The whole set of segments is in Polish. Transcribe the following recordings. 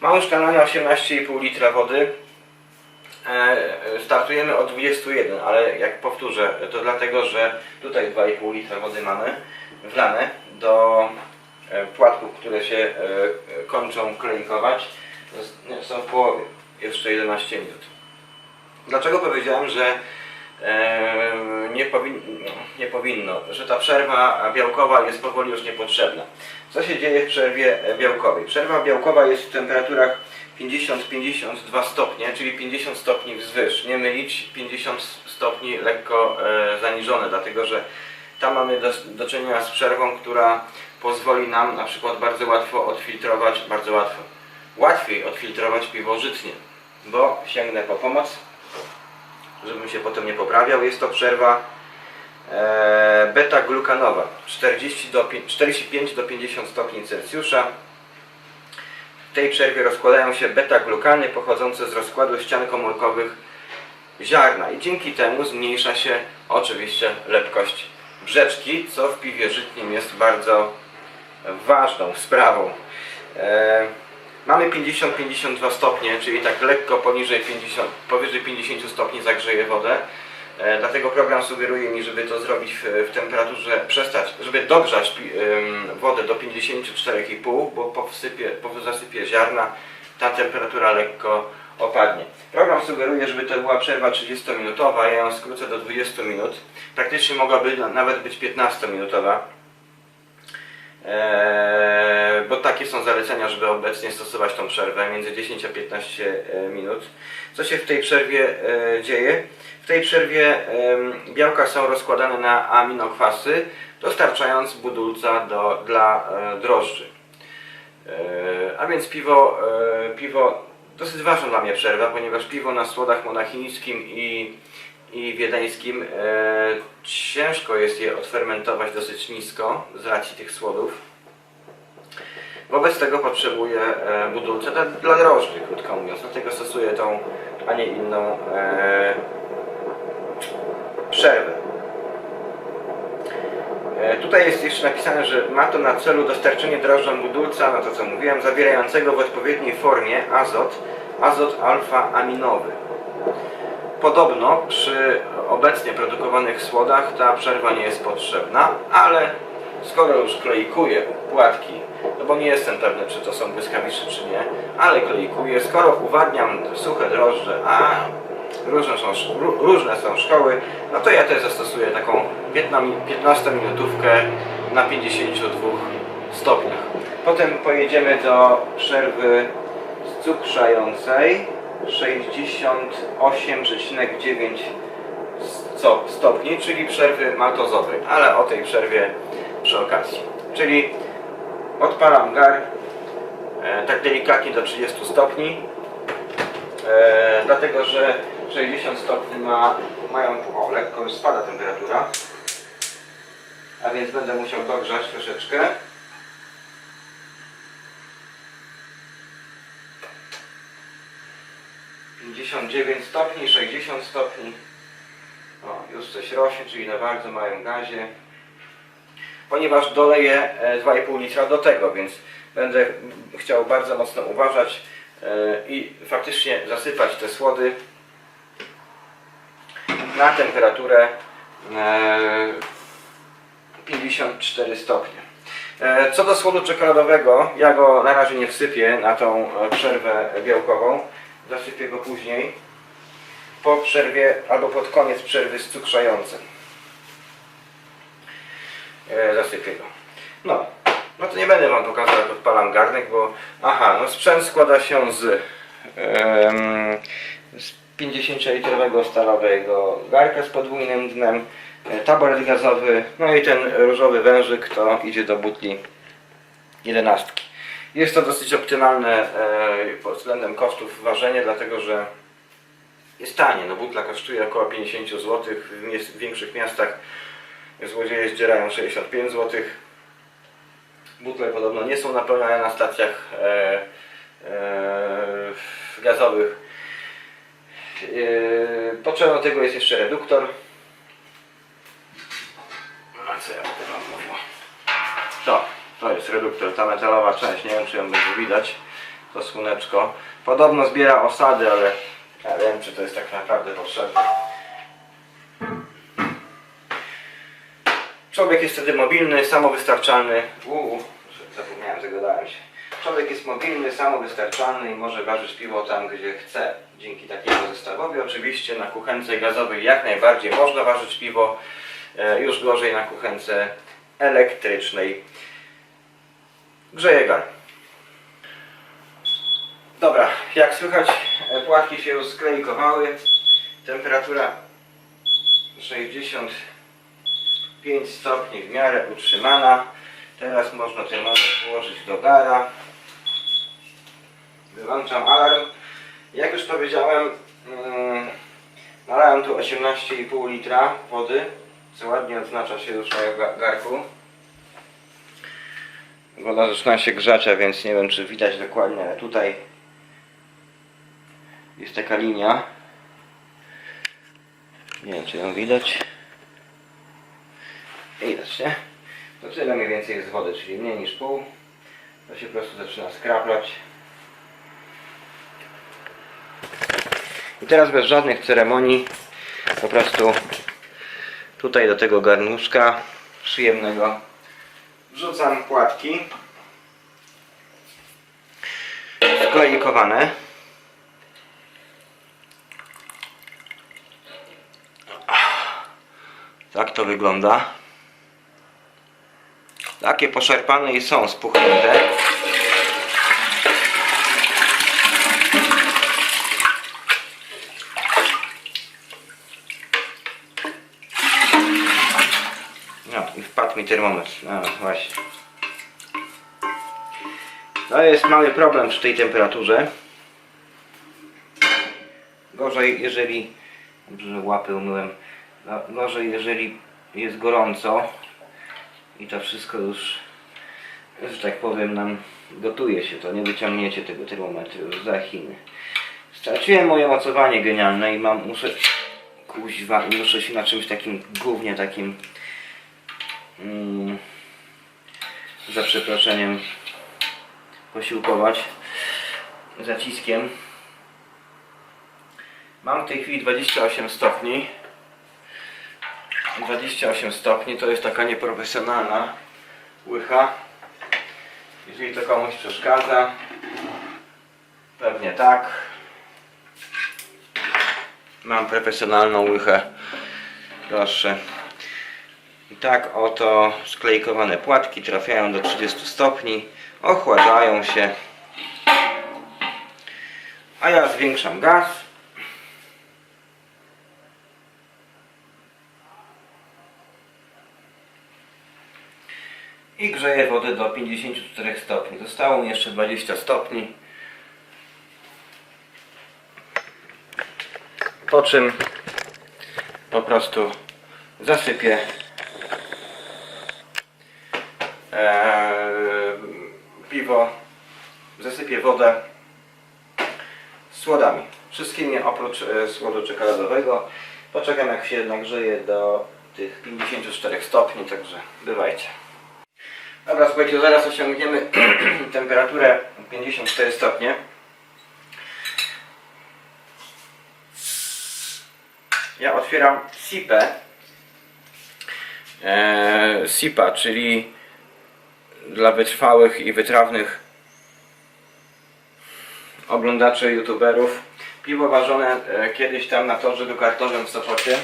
Mamy szklanę 18,5 litra wody. E, Startujemy od 21, ale jak powtórzę, to dlatego, że tutaj 2,5 litra wody mamy wlane do e, płatków, które się e, kończą klejkować. Nie, Są w połowie, jeszcze 11 minut. Dlaczego powiedziałem, że nie, powin, nie powinno, że ta przerwa białkowa jest powoli już niepotrzebna? Co się dzieje w przerwie białkowej? Przerwa białkowa jest w temperaturach 50-52 stopnie, czyli 50 stopni wzwyż. Nie mylić 50 stopni lekko e, zaniżone, dlatego że tam mamy do, do czynienia z przerwą, która pozwoli nam na przykład bardzo łatwo odfiltrować, bardzo łatwo, łatwiej odfiltrować piwo żytnie, bo sięgnę po pomoc, żebym się potem nie poprawiał. Jest to przerwa e, beta-glukanowa 40 do, pi- 45 do 50 stopni Celsjusza. W tej przerwie rozkładają się beta-glukany pochodzące z rozkładu ścian komórkowych ziarna i dzięki temu zmniejsza się oczywiście lepkość brzeczki, co w piwie żytnim jest bardzo ważną sprawą. Mamy 50-52 stopnie, czyli tak lekko poniżej 50, powyżej 50 stopni zagrzeje wodę. E, dlatego program sugeruje mi, żeby to zrobić w, temperaturze, przestać, żeby dogrzać wodę do 54,5, bo po, wsypie, po zasypie ziarna ta temperatura lekko opadnie. Program sugeruje, żeby to była przerwa 30-minutowa, ja ją skrócę do 20 minut. Praktycznie mogłaby na- nawet być 15-minutowa. Eee, bo takie są zalecenia, żeby obecnie stosować tą przerwę między 10 a 15 e, minut. Co się w tej przerwie e, dzieje? W tej przerwie białka są rozkładane na aminokwasy, dostarczając budulca do, dla e, drożdży. E, A więc piwo, piwo dosyć ważna dla mnie przerwa, ponieważ piwo na słodach monachińskim i, i wiedeńskim e, ciężko jest je odfermentować dosyć nisko z racji tych słodów. Wobec tego potrzebuję e, budulca dla, drożdży, krótko mówiąc. Dlatego stosuję tą, a nie inną e, przerwę. Tutaj jest jeszcze napisane, że ma to na celu dostarczenie drożdżom budulca, no to co mówiłem, zawierającego w odpowiedniej formie azot, azot alfa-aminowy. Podobno przy obecnie produkowanych słodach ta przerwa nie jest potrzebna, ale skoro już kleikuję płatki, no bo nie jestem pewny czy to są błyskawicze czy nie, ale kleikuję, skoro uwadniam suche drożdże, a różne są, ró- różne są szkoły, no to ja też zastosuję taką 15 minutówkę na 52 stopniach. Potem pojedziemy do przerwy cukrzającej 68,9 sto- stopni, czyli przerwy maltozowej, ale o tej przerwie przy okazji. Czyli odpalam gar e, tak delikatnie do 30 stopni, e, dlatego że 60 stopni ma, mają, o lekko już spada temperatura, a więc będę musiał dogrzać troszeczkę. Pięćdziesiąt dziewięć stopni, 60 stopni. O, już coś rośnie, czyli na bardzo małym gazie. Ponieważ doleję e, 2,5 litra do tego, więc będę chciał bardzo mocno uważać e, i faktycznie zasypać te słody na temperaturę e, 54 stopnie. E, Co do słodu czekoladowego, ja go na razie nie wsypię na tą e, przerwę białkową. Zasypię go później po przerwie albo pod koniec przerwy cukrzającej. E, zasypię go. No, no to nie będę Wam pokazał jak odpalam garnek, bo aha, no sprzęt składa się z, z 50-litrowego stalowego garka z podwójnym dnem, e, taboret gazowy, no i ten różowy wężyk to idzie do butli 11. Jest to dosyć optymalne e, pod względem kosztów ważenie, dlatego że jest tanie. No butla kosztuje około 50 zł, w, większych miastach złodzieje zdzierają 65 zł. Butle podobno nie są napełniane na stacjach e, e, gazowych. E, tego jest jeszcze reduktor. A co ja będę wam mówił? To, to jest reduktor, ta metalowa część, nie wiem czy ją będzie widać. to słoneczko. Podobno zbiera osady, ale ja wiem, czy to jest tak naprawdę potrzebne. Człowiek jest wtedy mobilny, samowystarczalny. Uuu, zapomniałem, zagadałem się. Człowiek jest mobilny, samowystarczalny i może ważyć piwo tam, gdzie chce. Dzięki takiemu zestawowi. Oczywiście na kuchence gazowej jak najbardziej można ważyć piwo. E, już gorzej na kuchence elektrycznej. Grzeje gar. Dobra, jak słychać, e, płatki się już sklejkowały. Temperatura 65 stopni w miarę utrzymana. Teraz można termometr włożyć do gara. Wyłączam alarm. Jak już powiedziałem, mm, nalałem tu 18,5 litra wody, co ładnie odznacza się już ga- garku. Woda zaczyna się grzać, a więc nie wiem czy widać dokładnie, ale tutaj jest taka linia. Nie wiem czy ją widać. Widać, nie? To tyle mniej więcej jest wody, czyli mniej niż pół. To się po prostu zaczyna skraplać. I teraz bez żadnych ceremonii po prostu tutaj do tego garnuszka przyjemnego wrzucam płatki sklejkowane. Tak to wygląda. Takie poszarpane i są spuchnięte. No i wpadł mi termometr. No właśnie. To jest mały problem przy tej temperaturze. Gorzej jeżeli... Dobrze, łapy umyłem. No, gorzej jeżeli jest gorąco i to wszystko już, że tak powiem, nam gotuje się, to nie wyciągniecie tego termometru już za Chiny. Straciłem moje mocowanie genialne i mam, muszę, kuźwa, muszę się na czymś takim głównie takim, mm, za przeproszeniem, posiłkować zaciskiem. Mam w tej chwili 28 stopni. 28 stopni to jest taka nieprofesjonalna łycha. Jeżeli to komuś przeszkadza, pewnie tak. Mam profesjonalną łychę. Proszę. I tak oto sklejkowane płatki trafiają do 30 stopni, ochładzają się. A ja zwiększam gaz. I grzeję wodę do 54 stopni. Zostało mi jeszcze 20 stopni. Po czym po prostu zasypię e, piwo, zasypię wodę słodami. Wszystkimi oprócz e, słodu czekoladowego. Poczekam jak się nagrzeje do tych 54 stopni, także bywajcie. Dobra, słuchajcie, zaraz osiągniemy temperaturę 54 stopnie. Ja otwieram SIPę. Eee, SIPA, czyli dla wytrwałych i wytrawnych oglądaczy, youtuberów. Piwo ważone e, kiedyś tam na torze kartowym w Sopocie.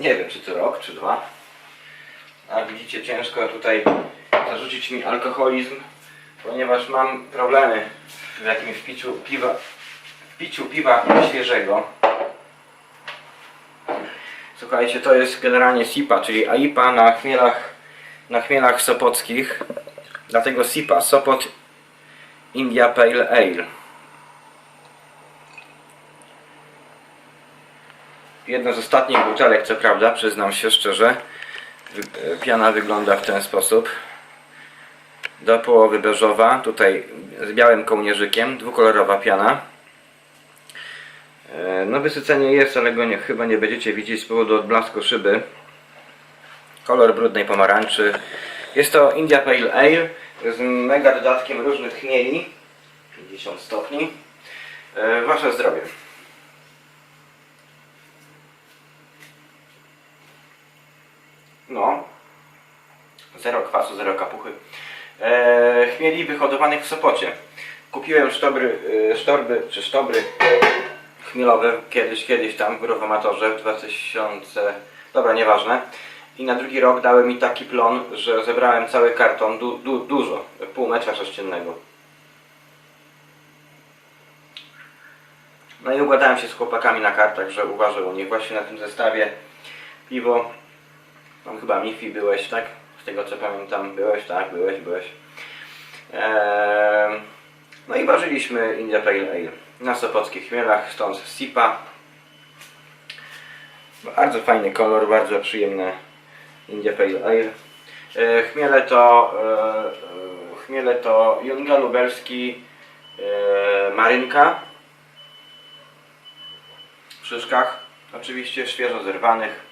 Nie wiem, czy to rok, czy dwa. A widzicie, ciężko tutaj zarzucić mi alkoholizm, ponieważ mam problemy w jakimś piciu piwa, w piciu piwa świeżego. Słuchajcie, to jest generalnie SIPA, czyli AIPA na chmielach, na chmielach sopockich. Dlatego SIPA, Sopot India Pale Ale. Jedna z ostatnich butelek, co prawda, przyznam się szczerze. Wy- Piana wygląda w ten sposób. Do połowy beżowa, tutaj z białym kołnierzykiem, dwukolorowa piana. E, No wysycenie jest, ale go nie, chyba nie będziecie widzieć z powodu odblasku szyby. Kolor brudnej pomarańczy. Jest to India Pale Ale z mega dodatkiem różnych chmieli. 50 stopni. E, Wasze zdrowie. No. Zero kwasu, zero kapuchy. E, chmieli wyhodowanych w Sopocie. Kupiłem sztobry, e, sztorby, czy sztobry chmielowe kiedyś, kiedyś tam w Rowomatorze w 2000... Dobra, nieważne. I na drugi rok dały mi taki plon, że zebrałem cały karton, du, du, dużo, pół metra sześciennego. No i ugadałem się z chłopakami na kartach, że uważał u nich właśnie na tym zestawie piwo. Tam chyba Mifi byłeś, tak? Z tego co pamiętam, byłeś, tak, byłeś, byłeś. Eee, no i ważyliśmy India Pale Ale na sopockich chmielach, stąd Sipa. Bardzo fajny kolor, bardzo przyjemne India Pale Ale. E, chmiele to e, e, chmiele to Junga Lubelski e, Marynka w szyszkach, oczywiście świeżo zerwanych.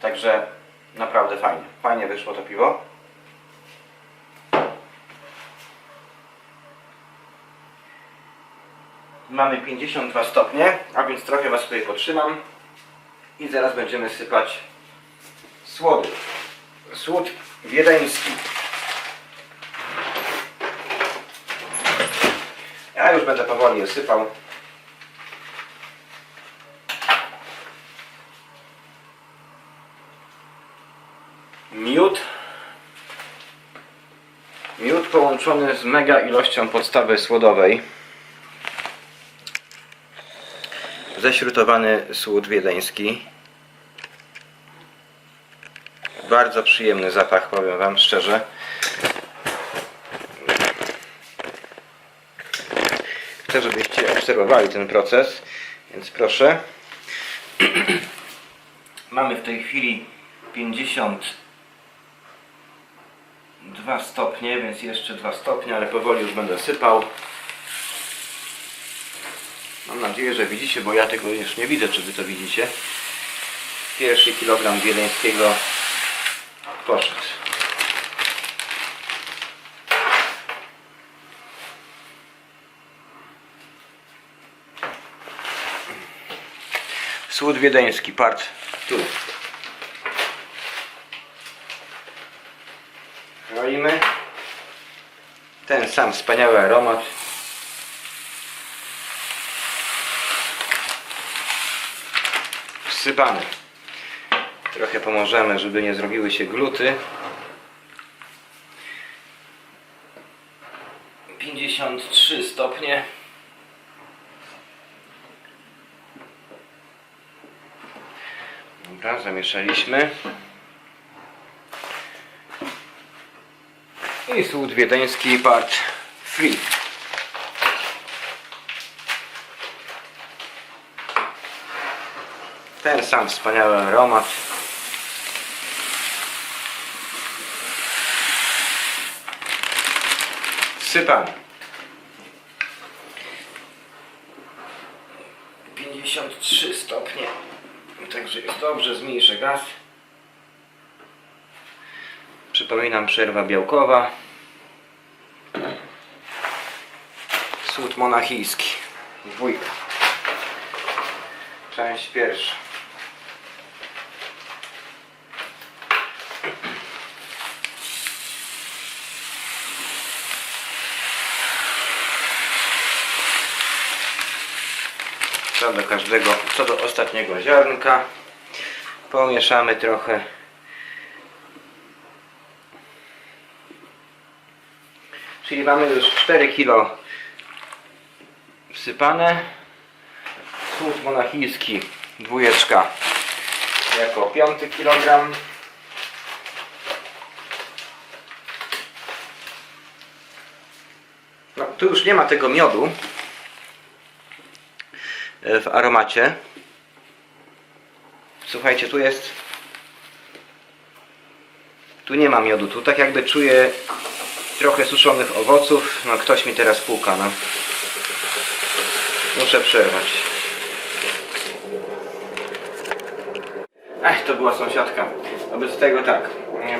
Także naprawdę fajnie. Fajnie wyszło to piwo. Mamy 52 stopnie, a więc trochę Was tutaj potrzymam. I zaraz będziemy sypać słody. Słód wiedeński. Ja już będę powoli je sypał. Miód. Miód połączony z mega ilością podstawy słodowej. Ześrutowany słód wiedeński. Bardzo przyjemny zapach, powiem Wam szczerze. Chcę, żebyście obserwowali ten proces, więc proszę. Mamy w tej chwili 52 stopnie, więc jeszcze 2 stopnie, ale powoli już będę sypał. Mam nadzieję, że widzicie, bo ja tego już nie widzę, czy Wy to widzicie. Pierwszy kilogram wiedeńskiego poszedł. Słód wiedeński, part tu. Ten sam wspaniały aromat. Wsypany. Trochę pomożemy, żeby nie zrobiły się gluty. 53 stopnie. Dobra, zamieszaliśmy. I słód wiedeński part free. Ten sam wspaniały aromat. Sypamy. 53 stopnie. Także jest dobrze, zmniejszę gaz. Przypominam, przerwa białkowa. Słód monachijski. Dwójka. Część pierwsza. Co do każdego, co do ostatniego ziarnka. Pomieszamy trochę. Czyli mamy już 4 kg wsypane. Słód monachijski dwójeczka jako piąty kilogram. No, tu już nie ma tego miodu e, w aromacie. Słuchajcie, tu jest tu nie ma miodu, tu tak jakby czuję trochę suszonych owoców. No ktoś mi teraz puka, no. Muszę przerwać. Ech, to była sąsiadka. Wobec tego tak,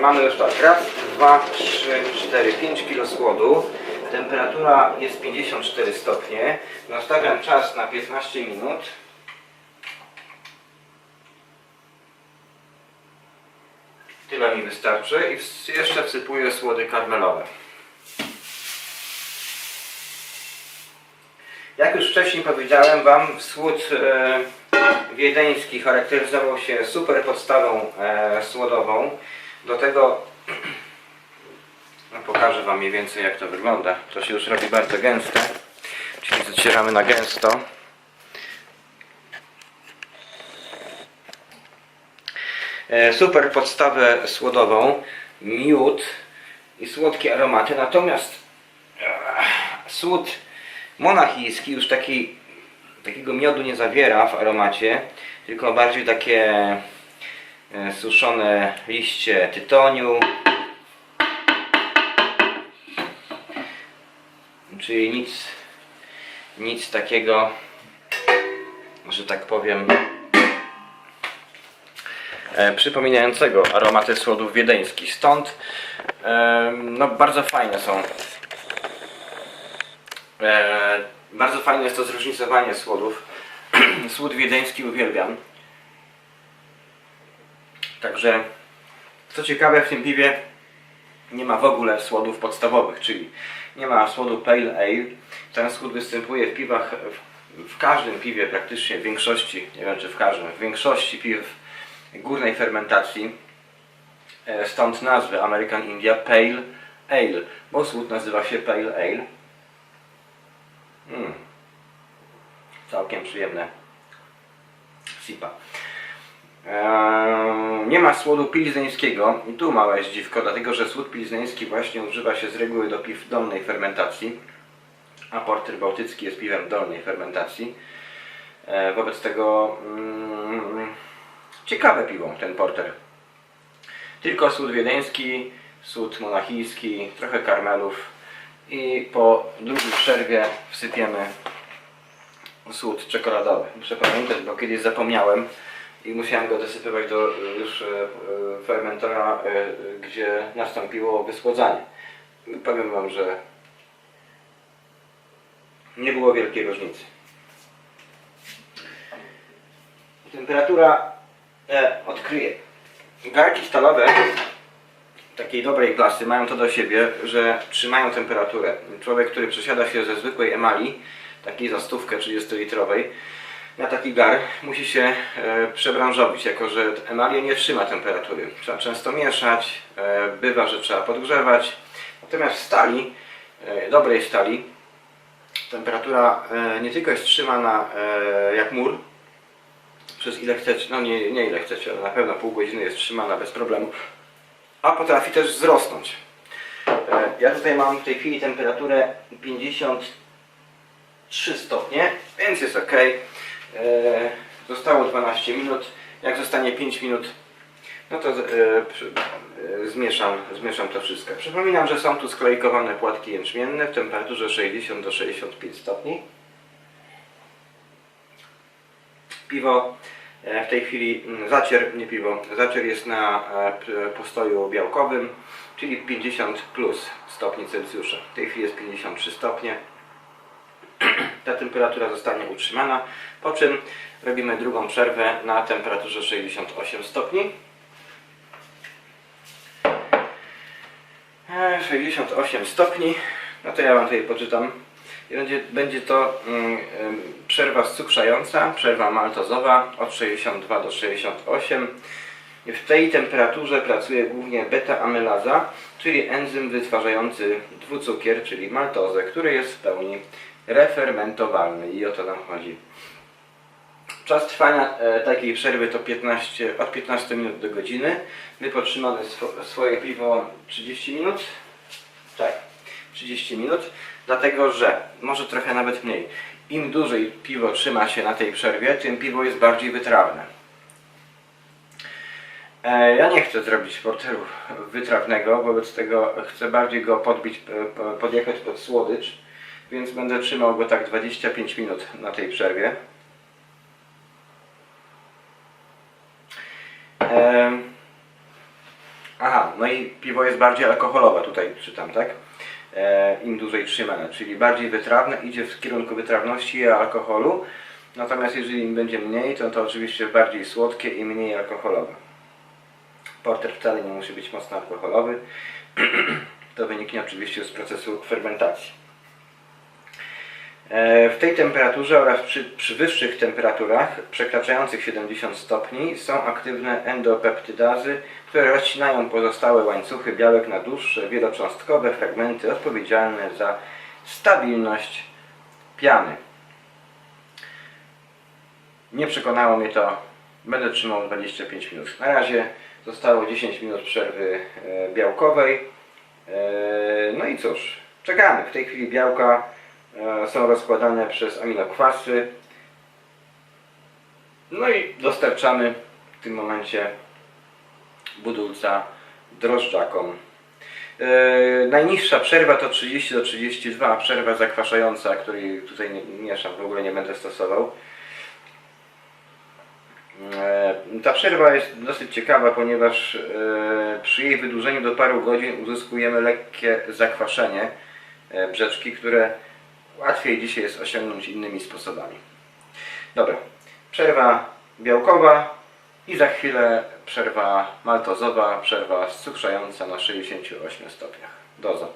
mamy już tak, raz, dwa, trzy, cztery, pięć kilo słodu. Temperatura jest 54 stopnie. Nastawiam czas na 15 minut. Tyle mi wystarczy i jeszcze wsypuję słody karmelowe. Jak już wcześniej powiedziałem Wam, słód e, wiedeński charakteryzował się super podstawą e, słodową. Do tego no, pokażę Wam mniej więcej jak to wygląda. To się już robi bardzo gęste, czyli zacieramy na gęsto. E, super podstawę słodową, miód i słodkie aromaty, natomiast słód monachijski już taki, takiego miodu nie zawiera w aromacie, tylko bardziej takie e, suszone liście tytoniu, czyli nic, nic takiego, że tak powiem, e, przypominającego aromaty słodów wiedeńskich. Stąd e, no, bardzo fajne są. E, bardzo fajne jest to zróżnicowanie słodów. Słód wiedeński uwielbiam. Także co ciekawe w tym piwie nie ma w ogóle słodów podstawowych, czyli nie ma słodu Pale Ale. Ten słód występuje w piwach, w, w każdym piwie praktycznie, w większości, nie wiem czy w każdym, w większości piw górnej fermentacji. E, Stąd nazwy American India Pale Ale, bo słód nazywa się Pale Ale. Mm. Całkiem przyjemne. Sipa. Eee, nie ma słodu pilzneńskiego i tu małe zdziwko, dlatego że słód pilzneński właśnie używa się z reguły do piw dolnej fermentacji, a porter bałtycki jest piwem dolnej fermentacji. E, wobec tego mm, ciekawe piwo ten porter. Tylko słód wiedeński, słód monachijski, trochę karmelów i po długiej przerwie wsypiemy słód czekoladowy. Muszę pamiętać, bo kiedyś zapomniałem i musiałem go dosypywać do już e, e, fermentora, e, gdzie nastąpiło wysłodzanie. Powiem Wam, że nie było wielkiej różnicy. Temperatura e, odkryje. Garki stalowe takiej dobrej klasy mają to do siebie, że trzymają temperaturę. Człowiek, który przesiada się ze zwykłej emali, takiej za stówkę 30-litrowej, na taki gar musi się e, przebranżowić, jako że emalia nie trzyma temperatury. Trzeba często mieszać, e, bywa, że trzeba podgrzewać. Natomiast w stali, e, dobrej stali, temperatura nie tylko jest trzymana jak mur, przez ile chcecie, no nie, nie ile chcecie, ale na pewno pół godziny jest trzymana bez problemu, a potrafi też wzrosnąć. Ja tutaj mam w tej chwili temperaturę 53 stopnie, więc jest ok. E, Zostało 12 minut. Jak zostanie 5 minut, no to e, e, zmieszam, zmieszam to wszystko. Przypominam, że są tu sklejkowane płatki jęczmienne w temperaturze 60 do 65 stopni. Piwo w tej chwili mm, zacier, nie piwo, zacier jest na postoju białkowym, czyli 50 plus stopni Celsjusza. W tej chwili jest 53 stopnie. Ta temperatura zostanie utrzymana, po czym robimy drugą przerwę na temperaturze 68 stopni. E, 68 stopni, no to ja Wam tutaj poczytam. Będzie, będzie to mm, przerwa cukrzająca, przerwa maltozowa od 62 do 68. I W tej temperaturze pracuje głównie beta-amylaza, czyli enzym wytwarzający dwucukier, czyli maltozę, który jest w pełni refermentowalny i o to nam chodzi. Czas trwania e, takiej przerwy to 15, od 15 minut do godziny. My podtrzymamy swo, swoje piwo 30 minut. Tak, 30 minut, dlatego że, może trochę nawet mniej, im dłużej piwo trzyma się na tej przerwie, tym piwo jest bardziej wytrawne. E, ja nie chcę zrobić porteru wytrawnego, wobec tego chcę bardziej go podbić, e, po- podjechać pod słodycz, więc będę trzymał go tak 25 minut na tej przerwie. Aha, no i piwo jest bardziej alkoholowe, tutaj czytam, tak? e, im dłużej trzymane, czyli bardziej wytrawne, idzie w kierunku wytrawności i alkoholu. Natomiast jeżeli im będzie mniej, to to oczywiście bardziej słodkie i mniej alkoholowe. Porter wcale nie musi być mocno alkoholowy. To wyniknie oczywiście z procesu fermentacji. E, W tej temperaturze oraz przy, przy wyższych temperaturach przekraczających 70 stopni są aktywne endopeptydazy, które rozcinają pozostałe łańcuchy białek na dłuższe, wielocząstkowe fragmenty odpowiedzialne za stabilność piany. Nie przekonało mnie to. Będę trzymał 25 minut. Na razie zostało 10 minut przerwy e, białkowej. E, No i cóż, czekamy. W tej chwili białka są rozkładane przez aminokwasy. No i dostarczamy w tym momencie budulca drożdżakom. E, najniższa przerwa to 30 do 32, przerwa zakwaszająca, której tutaj nie mieszam, w ogóle nie będę stosował. E, Ta przerwa jest dosyć ciekawa, ponieważ e, przy jej wydłużeniu do paru godzin uzyskujemy lekkie zakwaszenie e, brzeczki, które łatwiej dzisiaj jest osiągnąć innymi sposobami. Dobra, przerwa białkowa i za chwilę przerwa maltozowa, przerwa cukrzająca na 68 stopniach. Doza.